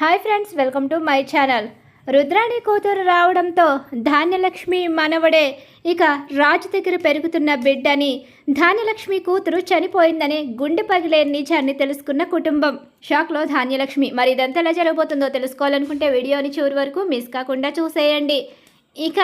Hi friends welcome to my channel. Rudrani కూతురు రావడంతో ధాన్యలక్ష్మి మనవడే ఇక రాజు దగ్గర పెరుగుతున్న బిడ్డని ధాన్యలక్ష్మి కూతురు చనిపోయిందని గుండె పగిలే నిజాన్ని తెలుసుకున్న కుటుంబం. షాక్లో ధాన్యలక్ష్మి మరి ఇదంతా ఎలా జరగబోతుందో తెలుసుకోవాలనుకుంటే వీడియోని చివరి వరకు మిస్ కాకుండా చూసేయండి. ఇక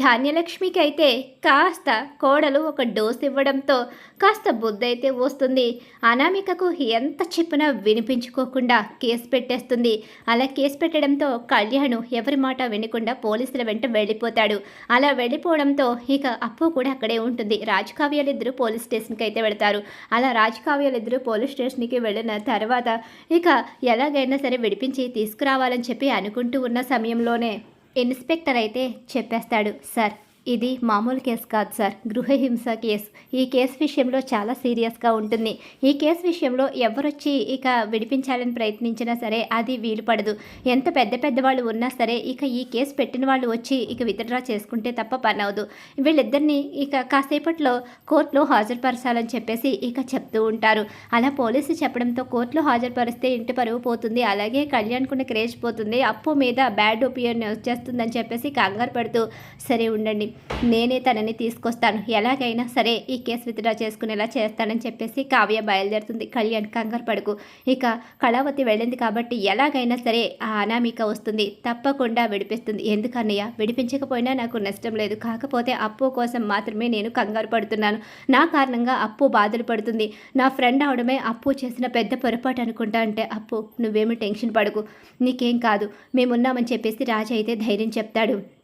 ధాన్యలక్ష్మికి అయితే కాస్త కోడలు ఒక డోస్ ఇవ్వడంతో కాస్త బుద్ధి అయితే వస్తుంది. అనామికకు ఎంత చెప్పినా వినిపించుకోకుండా కేసు పెట్టేస్తుంది. అలా కేసు పెట్టడంతో కళ్యాణ్ ఎవరి మాట వినకుండా పోలీసుల వెంట వెళ్ళిపోతాడు. అలా వెళ్ళిపోవడంతో ఇక అప్పు కూడా అక్కడే ఉంటుంది. రాజకావ్యాలిద్దరూ పోలీస్ స్టేషన్కి అయితే వెళతారు. అలా రాజకావ్యాలిద్దరూ పోలీస్ స్టేషన్కి వెళ్ళిన తర్వాత ఇక ఎలాగైనా సరే విడిపించి తీసుకురావాలని చెప్పి అనుకుంటూ ఉన్న సమయంలోనే ఇన్స్పెక్టర్ అయితే చెప్పేస్తాడు సార్. ఇది మామూలు కేసు కాదు సార్ గృహహింస కేసు. ఈ కేసు విషయంలో చాలా సీరియస్గా ఉంటుంది. ఈ కేసు విషయంలో ఎవరొచ్చి ఇక విడిపించాలని ప్రయత్నించినా సరే అది వీలు పడదు. ఎంత పెద్ద పెద్ద వాళ్ళు ఉన్నా సరే ఇక ఈ కేసు పెట్టిన వాళ్ళు వచ్చి ఇక విత్డ్రా చేసుకుంటే తప్ప పని అవదు వీళ్ళిద్దరిని ఇక కాసేపట్లో కోర్టులో హాజరుపరచాలని చెప్పేసి ఇక చెప్తూ ఉంటారు. అలా పోలీసు చెప్పడంతో కోర్టులో హాజరుపరిస్తే ఇంటి పరువు పోతుంది అలాగే కళ్యాణ్కున్న క్రేజ్ పోతుంది అప్పు మీద బ్యాడ్ ఒపీనియన్ వచ్చేస్తుందని చెప్పేసి కంగారు పడుతూ సరే ఉండండి. నేనే తనని తీసుకొస్తాను. ఎలాగైనా సరే ఈ కేసు విత్డ్రా చేసుకునేలా చేస్తానని చెప్పేసి కావ్య బయలుదేరుతుంది. కళ్యాణ్ కంగారు పడుకు. ఇక కళావతి వెళ్ళింది కాబట్టి ఎలాగైనా సరే ఆ అనామిక వస్తుంది. తప్పకుండా విడిపిస్తుంది. ఎందుకన్నయ్య? విడిపించకపోయినా నాకు నష్టం లేదు. కాకపోతే అప్పు కోసం మాత్రమే నేను కంగారు పడుతున్నాను. నా కారణంగా అప్పు బాధలు పడుతుంది. నా ఫ్రెండ్ అవడమే అప్పు చేసిన పెద్ద పొరపాటు అనుకుంటా అంటే అప్పు నువ్వేమి టెన్షన్ పడకు. నీకేం కాదు. మేమున్నామని చెప్పేసి రాజు అయితే ధైర్యం చెప్తాడు.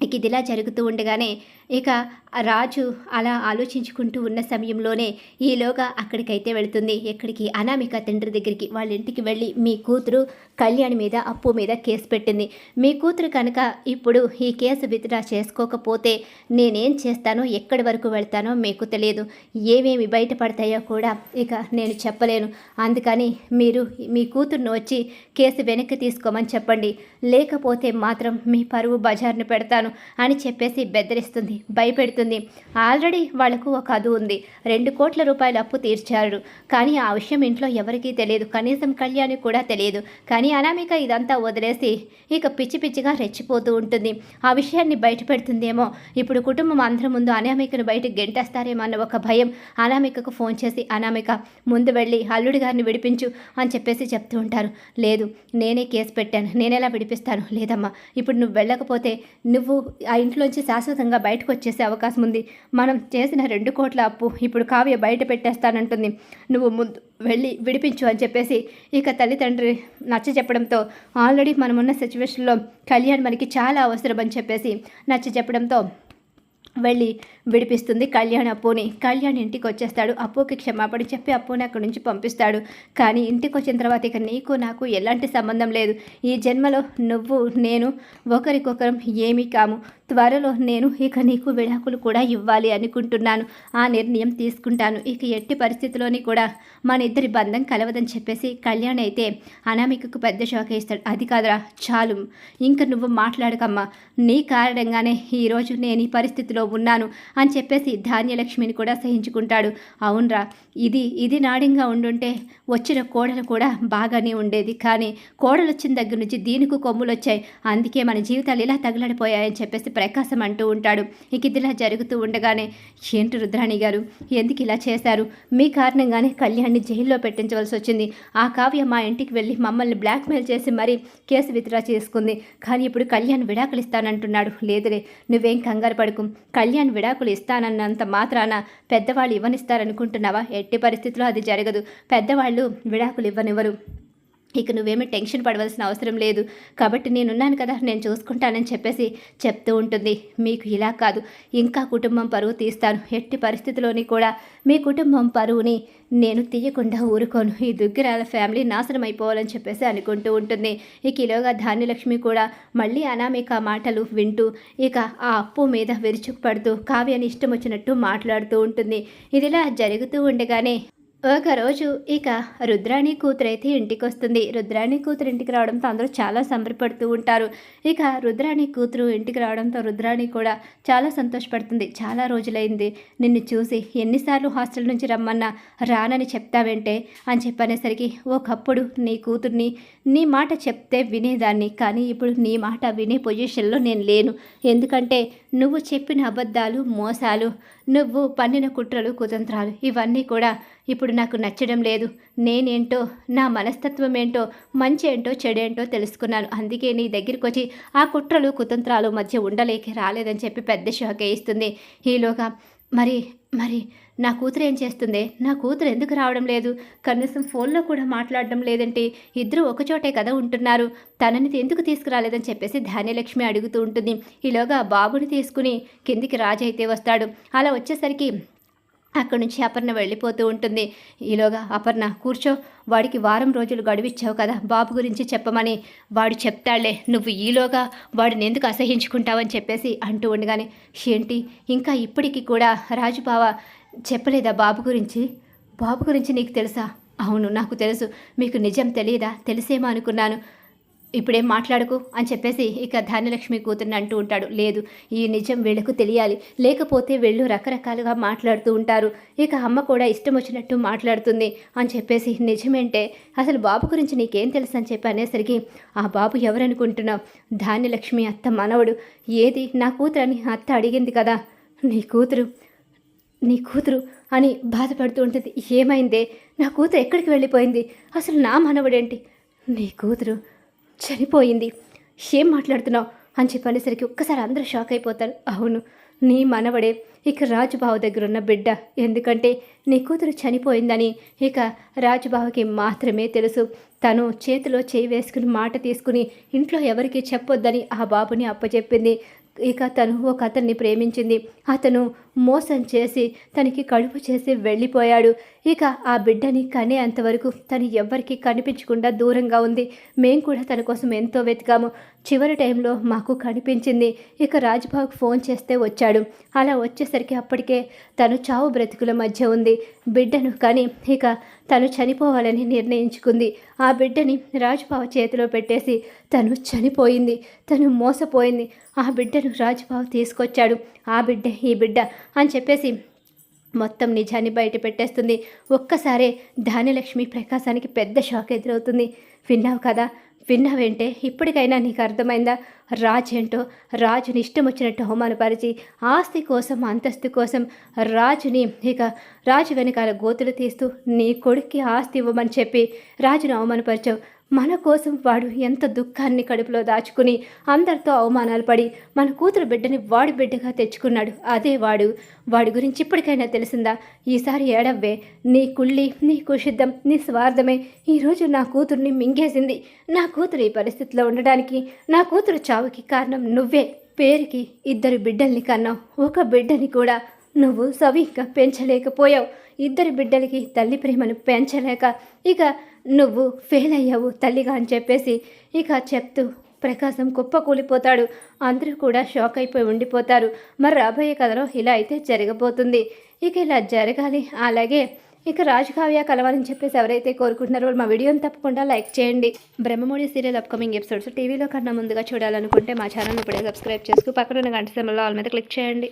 ఇక ఇదిలా జరుగుతూ ఉండగానే ఇక రాజు అలా ఆలోచించుకుంటూ ఉన్న సమయంలోనే ఈలోగా అక్కడికైతే వెళుతుంది. ఎక్కడికి? అనామిక తండ్రి దగ్గరికి. వాళ్ళ ఇంటికి వెళ్ళి మీ కూతురు కళ్యాణ్ మీద అప్పు మీద కేసు పెట్టింది. మీ కూతురు కనుక ఇప్పుడు ఈ కేసు విత్డ్రా చేసుకోకపోతే నేనేం చేస్తానో ఎక్కడి వరకు వెళ్తానో మీకు తెలియదు. ఏమేమి బయటపడతాయో కూడా ఇక నేను చెప్పలేను. అందుకని మీరు మీ కూతురును వచ్చి కేసు వెనక్కి తీసుకోమని చెప్పండి. లేకపోతే మాత్రం మీ పరువు బజార్ను పెడతాను అని చెప్పేసి బెదిరిస్తుంది. భయపెడుతుంది. ఆల్రెడీ వాళ్ళకు ఒక అదు ఉంది. రెండు కోట్ల రూపాయల అప్పు తీర్చారు. కానీ ఆ విషయం ఇంట్లో ఎవరికీ తెలియదు. కనీసం కళ్యాణి కూడా తెలియదు. కానీ అనామిక ఇదంతా వదిలేసి ఇక పిచ్చి పిచ్చిగా రెచ్చిపోతూ ఉంటుంది. ఆ విషయాన్ని బయట పెడుతుందేమో ఇప్పుడు కుటుంబం అందరి ముందు అనామికను బయట గెంటేస్తారేమో అన్న ఒక భయం అనామికకు ఫోన్ చేసి అనామిక ముందు వెళ్ళి అల్లుడి గారిని విడిపించు అని చెప్పేసి చెప్తూ ఉంటారు. లేదు నేనే కేసు పెట్టాను. నేనెలా విడిపిస్తాను? లేదమ్మా ఇప్పుడు నువ్వు వెళ్ళకపోతే నువ్వు ఆ ఇంట్లోంచి శాశ్వతంగా బయటకు వచ్చేసే అవకాశం ఉంది మనం చేసిన రెండు కోట్ల అప్పు ఇప్పుడు కావ్య బయట పెట్టేస్తానంటుంది. నువ్వు ముందు వెళ్ళి విడిపించు అని చెప్పేసి ఇక తల్లిదండ్రి నచ్చ చెప్పడంతో ఆల్రెడీ మనమున్న సిచ్యువేషన్లో కళ్యాణ్ మనకి చాలా అవసరం అని చెప్పేసి నచ్చ చెప్పడంతో వెళ్ళి విడిపిస్తుంది కళ్యాణ్ అప్పుని. కళ్యాణ్ ఇంటికి వచ్చేస్తాడు. అప్పుకి క్షమాపణ చెప్పి అప్పుని అక్కడి నుంచి పంపిస్తాడు. కానీ ఇంటికి వచ్చిన తర్వాత ఇక నీకు నాకు ఎలాంటి సంబంధం లేదు. ఈ జన్మలో నువ్వు నేను ఒకరికొకరం ఏమీ కాము. త్వరలో నేను ఇక నీకు విడాకులు కూడా ఇవ్వాలి అనుకుంటున్నాను. ఆ నిర్ణయం తీసుకుంటాను. ఇక ఎట్టి పరిస్థితిలోని కూడా మన ఇద్దరి బంధం కలవదని చెప్పేసి కళ్యాణ్ అయితే అనామికకు పెద్ద షాక్ ఇస్తాడు అది కాదురా చాలు. ఇంక నువ్వు మాట్లాడకమ్మా. నీ కారణంగానే ఈరోజు నేను ఈ పరిస్థితిలో ఉన్నాను అని చెప్పేసి ధాన్యలక్ష్మిని కూడా సహించుకుంటాడు. అవునరా ఇది ఇది నాడింగా ఉండుంటే వచ్చిన కోడలు కూడా బాగానే ఉండేది. కానీ కోడలు వచ్చిన దగ్గర నుంచి దీనికి కొమ్ములు వచ్చాయి అందుకే మన జీవితాలు ఇలా తగలడిపోయాయని చెప్పేసి ప్రకాశం అంటూ ఉంటాడు. ఇక ఇదిలా జరుగుతూ ఉండగానే ఏంటి రుద్రాణి గారు ఎందుకు ఇలా చేశారు? మీ కారణంగానే కళ్యాణ్ని జైల్లో పెట్టించవలసి వచ్చింది. ఆ కావ్య మా ఇంటికి వెళ్ళి మమ్మల్ని బ్లాక్మెయిల్ చేసి మరీ కేసు విత్డ్రా చేసుకుంది. కానీ ఇప్పుడు కళ్యాణ్ విడాకులు ఇస్తానంటున్నాడు లేదులే నువ్వేం కంగారు పడుకు. కళ్యాణ్ విడాకులు ఇస్తానన్నంత మాత్రాన పెద్దవాళ్ళు ఇవ్వనిస్తారనుకుంటున్నావా? ఎట్టి పరిస్థితుల్లో అది జరగదు. పెద్దవాళ్ళు విడాకులు ఇవ్వనివ్వరు. ఇక నువ్వేమీ టెన్షన్ పడవలసిన అవసరం లేదు. కాబట్టి నేనున్నాను కదా నేను చూసుకుంటానని చెప్పేసి చెప్తూ ఉంటుంది. మీకు ఇలా కాదు ఇంకా కుటుంబం పరువు తీస్తాను. ఎట్టి పరిస్థితిలోని కూడా మీ కుటుంబం పరువుని నేను తీయకుండా ఊరుకోను. ఈ దుగ్గిరాల ఫ్యామిలీ నాశనం అయిపోవాలని చెప్పేసి అనుకుంటూ ఉంటుంది. ఇక ఈలోగా ధాన్యలక్ష్మి కూడా మళ్ళీ అనామిక మాటలు వింటూ ఇక ఆ అప్పు మీద విరుచుకు పడుతూ కావ్యాన్ని ఇష్టం వచ్చినట్టు మాట్లాడుతూ ఉంటుంది. ఇదిలా జరుగుతూ ఉండగానే ఒకరోజు ఇక రుద్రాణి కూతురైతే ఇంటికి వస్తుంది రుద్రాణి కూతురు ఇంటికి రావడంతో అందరూ చాలా సంబరపడుతూ ఉంటారు. ఇక రుద్రాణి కూతురు ఇంటికి రావడంతో రుద్రాణి కూడా చాలా సంతోషపడుతుంది. చాలా రోజులైంది. నిన్ను చూసి ఎన్నిసార్లు హాస్టల్ నుంచి రమ్మన్నా రానని చెప్తావేంటే అని చెప్పనేసరికి ఒకప్పుడు నీ కూతుర్ని నీ మాట చెప్తే వినేదాన్ని. కానీ ఇప్పుడు నీ మాట వినే పొజిషన్లో నేను లేను. ఎందుకంటే నువ్వు చెప్పిన అబద్ధాలు మోసాలు నువ్వు పన్నిన కుట్రలు కుతంత్రాలు ఇవన్నీ కూడా ఇప్పుడు నాకు నచ్చడం లేదు. నేనేంటో నా మనస్తత్వం ఏంటో మంచి ఏంటో చెడేంటో తెలుసుకున్నాను. అందుకే నీ దగ్గరికి వచ్చి ఆ కుట్రలు కుతంత్రాలు మధ్య ఉండలేక రాలేదని చెప్పి పెద్ద షాక్ వేయిస్తుంది ఈలోగా మరి మరి నా కూతురు ఏం చేస్తుంది? నా కూతురు ఎందుకు రావడం లేదు? కనీసం ఫోన్లో కూడా మాట్లాడడం లేదంటే ఇద్దరు ఒకచోటే కదా ఉంటున్నారు. తనని ఎందుకు తీసుకురాలేదని చెప్పేసి ధాన్యలక్ష్మి అడుగుతూ ఉంటుంది. ఈలోగా బాబుని తీసుకుని కిందికి రాజు అయితే వస్తాడు. అలా వచ్చేసరికి అక్కడి నుంచి అపర్ణ వెళ్ళిపోతూ ఉంటుంది. ఈలోగా అపర్ణ కూర్చో వాడికి వారం రోజులు గడువిచ్చావు కదా బాబు గురించి చెప్పమని. వాడు చెప్తాళ్ళే నువ్వు ఈలోగా వాడిని ఎందుకు అసహించుకుంటావని చెప్పేసి అంటూ ఉండగానే ఏంటి ఇంకా ఇప్పటికీ కూడా రాజుబావ చెప్పలేదా బాబు గురించి? బాబు గురించి నీకు తెలుసా? అవును నాకు తెలుసు. మీకు నిజం తెలియదా తెలిసేమో అనుకున్నాను. ఇప్పుడేం మాట్లాడుకు అని చెప్పేసి ఇక ధాన్యలక్ష్మి కూతుర్ని అంటూ ఉంటాడు. లేదు ఈ నిజం వీళ్ళకు తెలియాలి. లేకపోతే వీళ్ళు రకరకాలుగా మాట్లాడుతూ ఉంటారు. ఇక అమ్మ కూడా ఇష్టం వచ్చినట్టు మాట్లాడుతుంది అని చెప్పేసి నిజమేంటే అసలు బాబు గురించి నీకేం తెలుసు అని చెప్పి అనేసరికి ఆ బాబు ఎవరనుకుంటున్నావు ధాన్యలక్ష్మి అత్త మనవడు. ఏది? నా కూతురు అని అత్త అడిగింది కదా. నీ కూతురు నీ కూతురు అని బాధపడుతూ ఉంటుంది. ఏమైందే? నా కూతురు ఎక్కడికి వెళ్ళిపోయింది? అసలు నా మనవడేంటి? నీ కూతురు చనిపోయింది. ఏం మాట్లాడుతున్నావు? అని చెప్పనేసరికి ఒక్కసారి అందరూ షాక్ అయిపోతారు. అవును నీ మనవడే. ఇక రాజుబావు దగ్గర ఉన్న బిడ్డ. ఎందుకంటే నీ కూతురు చనిపోయిందని ఇక రాజుబావుకి మాత్రమే తెలుసు. తను చేతిలో చేయి వేసుకుని మాట తీసుకుని ఇంట్లో ఎవరికి చెప్పొద్దని ఆ బాబుని అప్పచెప్పింది ఇక తను ఒక అతన్ని ప్రేమించింది. అతను మోసం చేసి తనకి కడుపు చేసి వెళ్ళిపోయాడు. ఇక ఆ బిడ్డని కనే అంతవరకు తను ఎవ్వరికి కనిపించకుండా దూరంగా ఉంది. మేము కూడా తన కోసం ఎంతో వెతికాము. చివరి టైంలో మాకు కనిపించింది. ఇక రాజ్బాబుకు ఫోన్ చేస్తే వచ్చాడు. అలా వచ్చేసరికి అప్పటికే తను చావు బ్రతుకుల మధ్య ఉంది. బిడ్డను కానీ ఇక తను చనిపోవాలని నిర్ణయించుకుంది. ఆ బిడ్డని రాజుబావ చేతిలో పెట్టేసి తను చనిపోయింది. తను మోసపోయింది. ఆ బిడ్డను రాజుబాబు తీసుకొచ్చాడు. ఆ బిడ్డ ఈ బిడ్డ అని చెప్పేసి మొత్తం నిజాన్ని బయట పెట్టేస్తుంది. ఒక్కసారే ధాన్యలక్ష్మి ప్రకాశానికి పెద్ద షాక్ ఎదురవుతుంది. విన్నావు కదా? విన్నావేంటే? ఇప్పటికైనా నీకు అర్థమైందా? రాజు ఏంటో? రాజుని ఇష్టం వచ్చినట్టు అవమానపరిచి ఆస్తి కోసం అంతస్తు కోసం రాజుని ఇక రాజు వెనకాల గోతులు తీస్తూ నీ కొడుక్కి ఆస్తి ఇవ్వమని చెప్పి రాజును అవమానపరిచావు. మన కోసం వాడు ఎంత దుఃఖాన్ని కడుపులో దాచుకుని అందరితో అవమానాలు పడి మన కూతురు బిడ్డని వాడి బిడ్డగా తెచ్చుకున్నాడు. అదే వాడు. వాడి గురించి ఇప్పటికైనా తెలిసిందా? ఈసారి ఏడవ్వే. నీ కుళ్ళి నీ కుషిద్ధం నీ స్వార్థమే ఈరోజు నా కూతుర్ని మింగేసింది. నా కూతురు ఈ పరిస్థితిలో ఉండడానికి నా కూతురు చావుకి కారణం నువ్వే. పేరుకి ఇద్దరు బిడ్డల్ని కన్నావు. ఒక బిడ్డని కూడా నువ్వు సవిగా పెంచలేకపోయావు. ఇద్దరి బిడ్డలకి తల్లి ప్రేమను పెంచలేక ఇక నువ్వు ఫెయిల్ అయ్యావు తల్లిగా అని చెప్పేసి ఇక చెప్తూ ప్రకాశం కుప్ప కూలిపోతాడు అందరూ కూడా షాక్ అయిపోయి ఉండిపోతారు. మరి రాబోయే కథలో ఇలా అయితే జరగబోతుంది. ఇక ఇలా జరగాలి. అలాగే ఇక రాజకావ్య కలవాలని చెప్పేసి ఎవరైతే కోరుకుంటున్నారో మా వీడియోని తప్పకుండా లైక్ చేయండి. బ్రహ్మముడి సీరియల్ అప్కమింగ్ ఎపిసోడ్స్ టీవీలో కన్నా ముందుగా చూడాలనుకుంటే మా ఛానల్ ఇప్పుడే సబ్స్క్రైబ్ చేసుకు పక్కన ఉన్న గంట సమయంలో వాళ్ళ మీద క్లిక్ చేయండి.